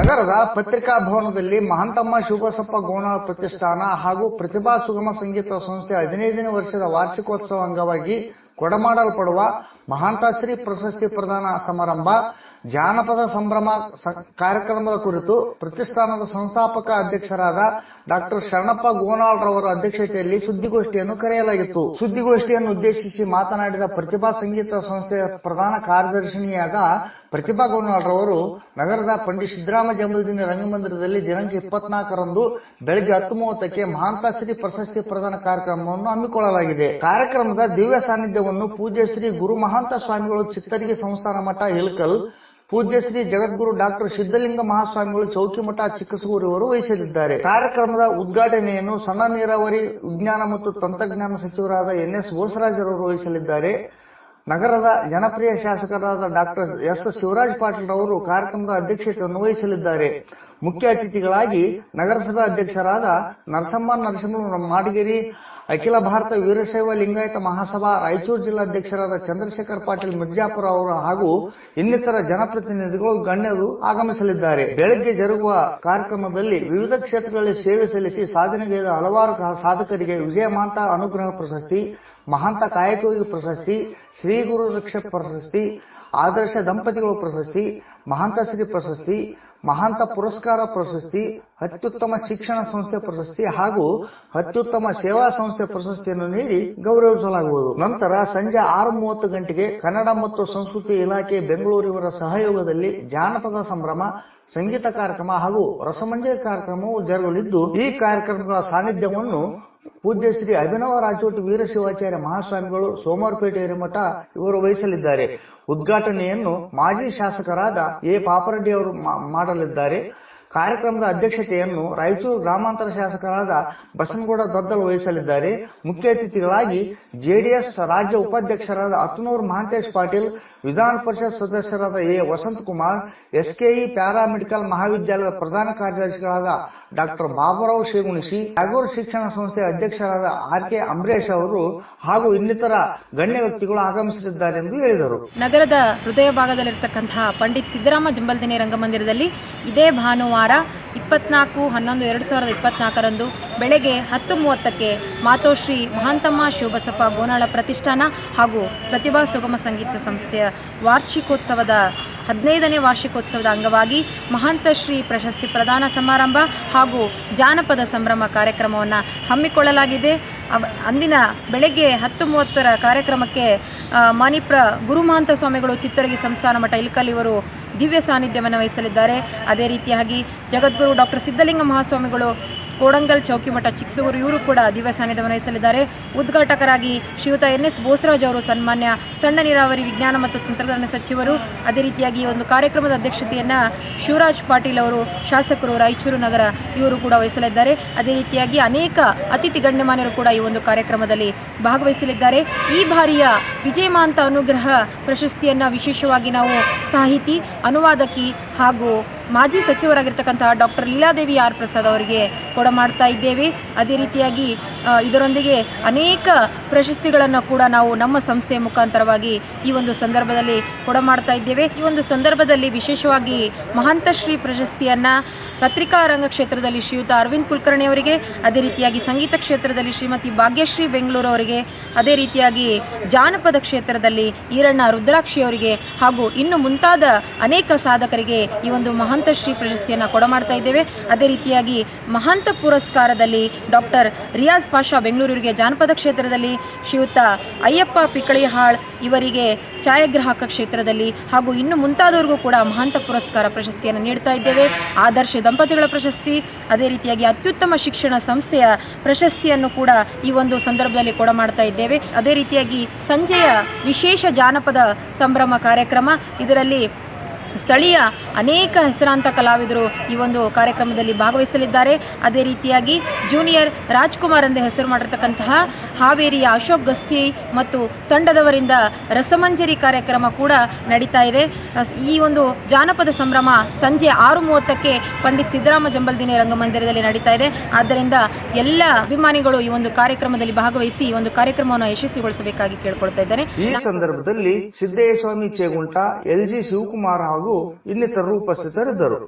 ನಗರದ ಪತ್ರಿಕಾ ಭವನದಲ್ಲಿ ಮಹಾಂತಮ್ಮ ಶಿವಬಸಪ್ಪ ಗೋಣಾಳ ಪ್ರತಿಷ್ಠಾನ ಹಾಗೂ ಪ್ರತಿಭಾ ಸುಗಮ ಸಂಗೀತ ಸಂಸ್ಥೆ ಹದಿನೈದನೇ ವರ್ಷದ ವಾರ್ಷಿಕೋತ್ಸವ ಅಂಗವಾಗಿ ಕೊಡಮಾಡಲ್ಪಡುವ ಮಹಾಂತಾಶ್ರೀ ಪ್ರಶಸ್ತಿ ಪ್ರದಾನ ಸಮಾರಂಭ, ಜಾನಪದ ಸಂಭ್ರಮ ಕಾರ್ಯಕ್ರಮದ ಕುರಿತು ಪ್ರತಿಷ್ಠಾನದ ಸಂಸ್ಥಾಪಕ ಅಧ್ಯಕ್ಷರಾದ ಡಾಕ್ಟರ್ ಶರಣಪ್ಪ ಗೋನಾಳ್ ರವರ ಅಧ್ಯಕ್ಷತೆಯಲ್ಲಿ ಸುದ್ದಿಗೋಷ್ಠಿಯನ್ನು ಕರೆಯಲಾಗಿತ್ತು. ಸುದ್ದಿಗೋಷ್ಠಿಯನ್ನು ಉದ್ದೇಶಿಸಿ ಮಾತನಾಡಿದ ಪ್ರತಿಭಾ ಸಂಗೀತ ಸಂಸ್ಥೆಯ ಪ್ರಧಾನ ಕಾರ್ಯದರ್ಶಿನಿಯಾದ ಪ್ರತಿಭಾ ಗೋನಾಳ್ ರವರು ನಗರದ ಪಂಡಿತ್ ಸಿದ್ದರಾಮ ಜನ್ಮದಿನ ರಂಗಮಂದಿರದಲ್ಲಿ ದಿನಾಂಕ ಇಪ್ಪತ್ನಾಲ್ಕರಂದು ಬೆಳಗ್ಗೆ ಹತ್ತು ಮೂವತ್ತಕ್ಕೆ ಮಹಾಂತಾಶ್ರೀ ಪ್ರಶಸ್ತಿ ಪ್ರದಾನ ಕಾರ್ಯಕ್ರಮವನ್ನು ಹಮ್ಮಿಕೊಳ್ಳಲಾಗಿದೆ. ಕಾರ್ಯಕ್ರಮದ ದಿವ್ಯ ಸಾನ್ನಿಧ್ಯವನ್ನು ಪೂಜ್ಯ ಶ್ರೀ ಗುರು ಮಹಾಂತ ಸ್ವಾಮಿಗಳು ಚಿತ್ತರಿಗೆ ಸಂಸ್ಥಾನ ಮಠ ಇಳಕಲ್ ಪೂಜ್ಯ ಶ್ರೀ ಜಗದ್ಗುರು ಡಾಕ್ಟರ್ ಸಿದ್ದಲಿಂಗ ಮಹಾಸ್ವಾಮಿಗಳು ಚೌಕಿಮಠ ಚಿಕ್ಕಸೂರು ಅವರು ವಹಿಸಲಿದ್ದಾರೆ. ಕಾರ್ಯಕ್ರಮದ ಉದ್ಘಾಟನೆಯನ್ನು ಸಣ್ಣ ನೀರಾವರಿ ವಿಜ್ಞಾನ ಮತ್ತು ತಂತ್ರಜ್ಞಾನ ಸಚಿವರಾದ ಎನ್ ಎಸ್ ಬೋಸರಾಜರವರು ವಹಿಸಲಿದ್ದಾರೆ. ನಗರದ ಜನಪ್ರಿಯ ಶಾಸಕರಾದ ಡಾಕ್ಟರ್ ಎಸ್ ಶಿವರಾಜ್ ಪಾಟೀಲ್ ಅವರು ಕಾರ್ಯಕ್ರಮದ ಅಧ್ಯಕ್ಷತೆಯನ್ನು ವಹಿಸಲಿದ್ದಾರೆ. ಮುಖ್ಯ ಅತಿಥಿಗಳಾಗಿ ನಗರಸಭಾ ಅಧ್ಯಕ್ಷರಾದ ನರಸಮ್ಮ ನರಸಿಂಹ ಮಾಡಗಿರಿ ಅಖಿಲ ಭಾರತ ವೀರಶೈವ ಲಿಂಗಾಯತ ಮಹಾಸಭಾ, ರಾಯಚೂರು ಜಿಲ್ಲಾಧ್ಯಕ್ಷರಾದ ಚಂದ್ರಶೇಖರ್ ಪಾಟೀಲ್ ಮಿರ್ಜಾಪುರ ಅವರು ಹಾಗೂ ಇನ್ನಿತರ ಜನಪ್ರತಿನಿಧಿಗಳು ಗಣ್ಯರು ಆಗಮಿಸಲಿದ್ದಾರೆ. ಬೆಳಗ್ಗೆ ಜರುಗುವ ಕಾರ್ಯಕ್ರಮದಲ್ಲಿ ವಿವಿಧ ಕ್ಷೇತ್ರಗಳಲ್ಲಿ ಸೇವೆ ಸಲ್ಲಿಸಿ ಸಾಧನೆಗೈದ ಹಲವಾರು ಸಾಧಕರಿಗೆ ವಿಜಯಮಾಂತ ಅನುಗ್ರಹ ಪ್ರಶಸ್ತಿ ಮಹಾಂತ ಕಾಯಕಯೋಗಿ ಪ್ರಶಸ್ತಿ, ಶ್ರೀ ಗುರು ವೃಕ್ಷ ಪ್ರಶಸ್ತಿ, ಆದರ್ಶ ದಂಪತಿಗಳು ಪ್ರಶಸ್ತಿ ಮಹಾಂತಶ್ರೀ ಪ್ರಶಸ್ತಿ, ಮಹಾಂತ ಪುರಸ್ಕಾರ ಪ್ರಶಸ್ತಿ, ಅತ್ಯುತ್ತಮ ಶಿಕ್ಷಣ ಸಂಸ್ಥೆ ಪ್ರಶಸ್ತಿ ಹಾಗೂ ಅತ್ಯುತ್ತಮ ಸೇವಾ ಸಂಸ್ಥೆ ಪ್ರಶಸ್ತಿಯನ್ನು ನೀಡಿ ಗೌರವಿಸಲಾಗುವುದು. ನಂತರ ಸಂಜೆ ಆರು ಮೂವತ್ತು ಗಂಟೆಗೆ ಕನ್ನಡ ಮತ್ತು ಸಂಸ್ಕೃತಿ ಇಲಾಖೆ ಬೆಂಗಳೂರಿನ ಸಹಯೋಗದಲ್ಲಿ ಜಾನಪದ ಸಂಭ್ರಮ, ಸಂಗೀತ ಕಾರ್ಯಕ್ರಮ ಹಾಗೂ ರಸಮಂಜರಿ ಕಾರ್ಯಕ್ರಮವು ಜರುಗಲಿದ್ದು ಈ ಕಾರ್ಯಕ್ರಮಗಳ ಸಾನ್ನಿಧ್ಯವನ್ನು ಪೂಜ್ಯ ಶ್ರೀ ಅಭಿನವ ರಾಜೋಟ್ ವೀರಶಿವಾಚಾರ್ಯ ಮಹಾಸ್ವಾಮಿಗಳು ಸೋಮವಾರಪೇಟೆ ಹಿರೇಮಠ ಇವರು ವಹಿಸಲಿದ್ದಾರೆ. ಉದ್ಘಾಟನೆಯನ್ನು ಮಾಜಿ ಶಾಸಕರಾದ ಎ. ಪಾಪರೆಡ್ಡಿ ಅವರು ಮಾಡಲಿದ್ದಾರೆ. ಕಾರ್ಯಕ್ರಮದ ಅಧ್ಯಕ್ಷತೆಯನ್ನು ರಾಯಚೂರು ಗ್ರಾಮಾಂತರ ಶಾಸಕರಾದ ಬಸನಗೌಡ ದದ್ದಲ್ ವಹಿಸಲಿದ್ದಾರೆ. ಮುಖ್ಯ ಅತಿಥಿಗಳಾಗಿ ಜೆಡಿಎಸ್ ರಾಜ್ಯ ಉಪಾಧ್ಯಕ್ಷರಾದ ಅತ್ನೂರ್ ಮಹಾಂತೇಶ್ ಪಾಟೀಲ್ ವಿಧಾನ ಪರಿಷತ್ ಸದಸ್ಯರಾದ A. Vasanth Kumar SKE paramedical ಮಹಾವಿದ್ಯಾಲಯದ ಪ್ರಧಾನ ಕಾರ್ಯದರ್ಶಿಗಳಾದ ಡಾಕ್ಟರ್ ಬಾಬುರಾವ್ ಶ್ರೀಗುಣಿಸಿ ಟ್ಯಾಗೋರ್ ಶಿಕ್ಷಣ ಸಂಸ್ಥೆ ಅಧ್ಯಕ್ಷರಾದ ಆರ್ ಕೆ ಅಂಬರೀಶ್ ಅವರು ಹಾಗೂ ಇನ್ನಿತರ ಗಣ್ಯ ವ್ಯಕ್ತಿಗಳು ಆಗಮಿಸಲಿದ್ದಾರೆ ಎಂದು ಹೇಳಿದರು. ನಗರದ ಹೃದಯ ಭಾಗದಲ್ಲಿರ್ತಕ್ಕಂತಹ ಪಂಡಿತ್ ಸಿದ್ದರಾಮ ಜಂಬಲ್ದಿನಿ ರಂಗಮಂದಿರದಲ್ಲಿ ಇದೇ ಭಾನುವಾರ ಇಪ್ಪತ್ನಾಲ್ಕು ಹನ್ನೊಂದು ಎರಡು ಸಾವಿರದ ಇಪ್ಪತ್ನಾಲ್ಕರಂದು ಬೆಳಗ್ಗೆ ಹತ್ತು ಮೂವತ್ತಕ್ಕೆ ಮಾತೋಶ್ರೀ ಮಹಾಂತಮ್ಮ ಶಿವಬಸಪ್ಪ ಗೋನಾಳ ಪ್ರತಿಷ್ಠಾನ ಹಾಗೂ ಪ್ರತಿಭಾ ಸುಗಮ ಸಂಗೀತ ಸಂಸ್ಥೆಯ ವಾರ್ಷಿಕೋತ್ಸವದ ಹದಿನೈದನೇ ವಾರ್ಷಿಕೋತ್ಸವದ ಅಂಗವಾಗಿ ಮಹಾಂತಶ್ರೀ ಪ್ರಶಸ್ತಿ ಪ್ರದಾನ ಸಮಾರಂಭ ಹಾಗೂ ಜಾನಪದ ಸಂಭ್ರಮ ಕಾರ್ಯಕ್ರಮವನ್ನು ಹಮ್ಮಿಕೊಳ್ಳಲಾಗಿದೆ. ಅಂದಿನ ಬೆಳಗ್ಗೆ ಹತ್ತು ಮೂವತ್ತರ ಕಾರ್ಯಕ್ರಮಕ್ಕೆ ಮಾನಿಪ್ರ ಗುರುಮಹಾಂತ ಸ್ವಾಮಿಗಳು ಚಿತ್ತರಗಿ ಸಂಸ್ಥಾನ ಮಠ ಇಲ್ಕಲ್ ಇವರು ದಿವ್ಯ ಸಾನ್ನಿಧ್ಯವನ್ನು ವಹಿಸಲಿದ್ದಾರೆ. ಅದೇ ರೀತಿಯಾಗಿ ಜಗದ್ಗುರು ಡಾಕ್ಟರ್ ಸಿದ್ದಲಿಂಗ ಮಹಾಸ್ವಾಮಿಗಳು ಕೋಡಂಗಲ್ ಚೌಕಿಮಠ ಚಿಕ್ಸೂರು ಇವರು ಕೂಡ ಸಾನ್ನಿಧ್ಯವನ್ನು ವಹಿಸಲಿದ್ದಾರೆ. ಉದ್ಘಾಟಕರಾಗಿ ಶ್ರೀಯುತ ಎನ್ ಎಸ್ ಬೋಸರಾಜ್ ಅವರು ಸನ್ಮಾನ್ಯ ಸಣ್ಣ ನೀರಾವರಿ ವಿಜ್ಞಾನ ಮತ್ತು ತಂತ್ರಜ್ಞಾನ ಸಚಿವರು. ಅದೇ ರೀತಿಯಾಗಿ ಒಂದು ಕಾರ್ಯಕ್ರಮದ ಅಧ್ಯಕ್ಷತೆಯನ್ನು ಶಿವರಾಜ್ ಪಾಟೀಲ್ ಅವರು, ಶಾಸಕರು ರಾಯಚೂರು ನಗರ ಇವರು ಕೂಡ ವಹಿಸಲಿದ್ದಾರೆ. ಅದೇ ರೀತಿಯಾಗಿ ಅನೇಕ ಅತಿಥಿ ಗಣ್ಯಮಾನ್ಯರು ಕೂಡ ಈ ಒಂದು ಕಾರ್ಯಕ್ರಮದಲ್ಲಿ ಭಾಗವಹಿಸಲಿದ್ದಾರೆ. ಈ ಬಾರಿಯ ವಿಜಯಮಾಂತ ಅನುಗ್ರಹ ಪ್ರಶಸ್ತಿಯನ್ನು ವಿಶೇಷವಾಗಿ ನಾವು ಸಾಹಿತಿ ಅನುವಾದಕಿ ಹಾಗೂ ಮಾಜಿ ಸಚಿವರಾಗಿರ್ತಕ್ಕಂತಹ ಡಾಕ್ಟರ್ ಲೀಲಾದೇವಿ ಆರ್ ಪ್ರಸಾದ್ ಅವರಿಗೆ ಕೊಡಮಾಡ್ತಾ ಇದ್ದೇವೆ. ಅದೇ ರೀತಿಯಾಗಿ ಇದರೊಂದಿಗೆ ಅನೇಕ ಪ್ರಶಸ್ತಿಗಳನ್ನು ಕೂಡ ನಾವು ನಮ್ಮ ಸಂಸ್ಥೆಯ ಮುಖಾಂತರವಾಗಿ ಈ ಒಂದು ಸಂದರ್ಭದಲ್ಲಿ ಕೊಡಮಾಡ್ತಾ ಇದ್ದೇವೆ. ಈ ಒಂದು ಸಂದರ್ಭದಲ್ಲಿ ವಿಶೇಷವಾಗಿ ಮಹಂತಶ್ರೀ ಪ್ರಶಸ್ತಿಯನ್ನು ಪತ್ರಿಕಾ ರಂಗ ಕ್ಷೇತ್ರದಲ್ಲಿ ಶ್ರೀಯುತ ಅರವಿಂದ್ ಕುಲಕರ್ಣಿ ಅವರಿಗೆ, ಅದೇ ರೀತಿಯಾಗಿ ಸಂಗೀತ ಕ್ಷೇತ್ರದಲ್ಲಿ ಶ್ರೀಮತಿ ಭಾಗ್ಯಶ್ರೀ ಬೆಂಗಳೂರು ಅವರಿಗೆ, ಅದೇ ರೀತಿಯಾಗಿ ಜಾನಪದ ಕ್ಷೇತ್ರದಲ್ಲಿ ಈರಣ್ಣ ರುದ್ರಾಕ್ಷಿ ಅವರಿಗೆ ಹಾಗೂ ಇನ್ನು ಮುಂತಾದ ಅನೇಕ ಸಾಧಕರಿಗೆ ಈ ಒಂದು ಮಹಂತಶ್ರೀ ಪ್ರಶಸ್ತಿಯನ್ನು ಕೊಡಮಾಡ್ತಾ ಇದ್ದೇವೆ. ಅದೇ ರೀತಿಯಾಗಿ ಮಹಾಂತ ಪುರಸ್ಕಾರದಲ್ಲಿ ಡಾಕ್ಟರ್ ರಿಯಾಜ್ ಪಾಷಾ ಬೆಂಗಳೂರಿಗೆ ಜಾನಪದ ಕ್ಷೇತ್ರದಲ್ಲಿ ಶ್ರೀಯುತ ಅಯ್ಯಪ್ಪ ಪಿಕಳಿಹಾಳ್ ಇವರಿಗೆ ಛಾಯಾಗ್ರಾಹಕ ಕ್ಷೇತ್ರದಲ್ಲಿ ಹಾಗೂ ಇನ್ನು ಮುಂತಾದವರಿಗೂ ಕೂಡ ಮಹಾಂತ ಪುರಸ್ಕಾರ ಪ್ರಶಸ್ತಿಯನ್ನು ನೀಡ್ತಾ ಇದ್ದೇವೆ. ಆದರ್ಶ ದಂಪತಿಗಳ ಪ್ರಶಸ್ತಿ, ಅದೇ ರೀತಿಯಾಗಿ ಅತ್ಯುತ್ತಮ ಶಿಕ್ಷಣ ಸಂಸ್ಥೆಯ ಪ್ರಶಸ್ತಿಯನ್ನು ಕೂಡ ಈ ಒಂದು ಸಂದರ್ಭದಲ್ಲಿ ಕೂಡ ಮಾಡ್ತಾ ಇದ್ದೇವೆ. ಅದೇ ರೀತಿಯಾಗಿ ಸಂಜೆಯ ವಿಶೇಷ ಜಾನಪದ ಸಂಭ್ರಮ ಕಾರ್ಯಕ್ರಮ, ಇದರಲ್ಲಿ ಸ್ಥಳೀಯ ಅನೇಕ ಹೆಸರಾಂತ ಕಲಾವಿದರು ಈ ಒಂದು ಕಾರ್ಯಕ್ರಮದಲ್ಲಿ ಭಾಗವಹಿಸಲಿದ್ದಾರೆ. ಅದೇ ರೀತಿಯಾಗಿ ಜೂನಿಯರ್ ರಾಜ್ಕುಮಾರ್ ಎಂದು ಹೆಸರು ಮಾಡಿರ್ತಕ್ಕಂತಹ ಹಾವೇರಿಯ ಅಶೋಕ್ ಗಸ್ತಿ ಮತ್ತು ತಂಡದವರಿಂದ ರಸಮಂಜರಿ ಕಾರ್ಯಕ್ರಮ ಕೂಡ ನಡೀತಾ ಇದೆ. ಈ ಒಂದು ಜಾನಪದ ಸಂಭ್ರಮ ಸಂಜೆ ಆರು ಮೂವತ್ತಕ್ಕೆ ಪಂಡಿತ್ ಸಿದ್ದರಾಮ ಜಂಬಲ್ದಿನಿ ರಂಗಮಂದಿರದಲ್ಲಿ ನಡೀತಾ ಇದೆ. ಆದ್ದರಿಂದ ಎಲ್ಲ ಅಭಿಮಾನಿಗಳು ಈ ಒಂದು ಕಾರ್ಯಕ್ರಮದಲ್ಲಿ ಭಾಗವಹಿಸಿ ಈ ಒಂದು ಕಾರ್ಯಕ್ರಮವನ್ನು ಯಶಸ್ವಿಗೊಳಿಸಬೇಕಾಗಿ ಕೇಳ್ಕೊಳ್ತಾ ಇದ್ದೇನೆ. ಈ ಸಂದರ್ಭದಲ್ಲಿ ಸಿದ್ದೇಶ್ವಾಮಿ ಚೇಗುಂಟ ಎಲ್ ಜಿ ಶಿವಕುಮಾರ್ ಹಾಗೂ ಇನ್ನಿತರರು ಉಪಸ್ಥಿತರಿದ್ದರು.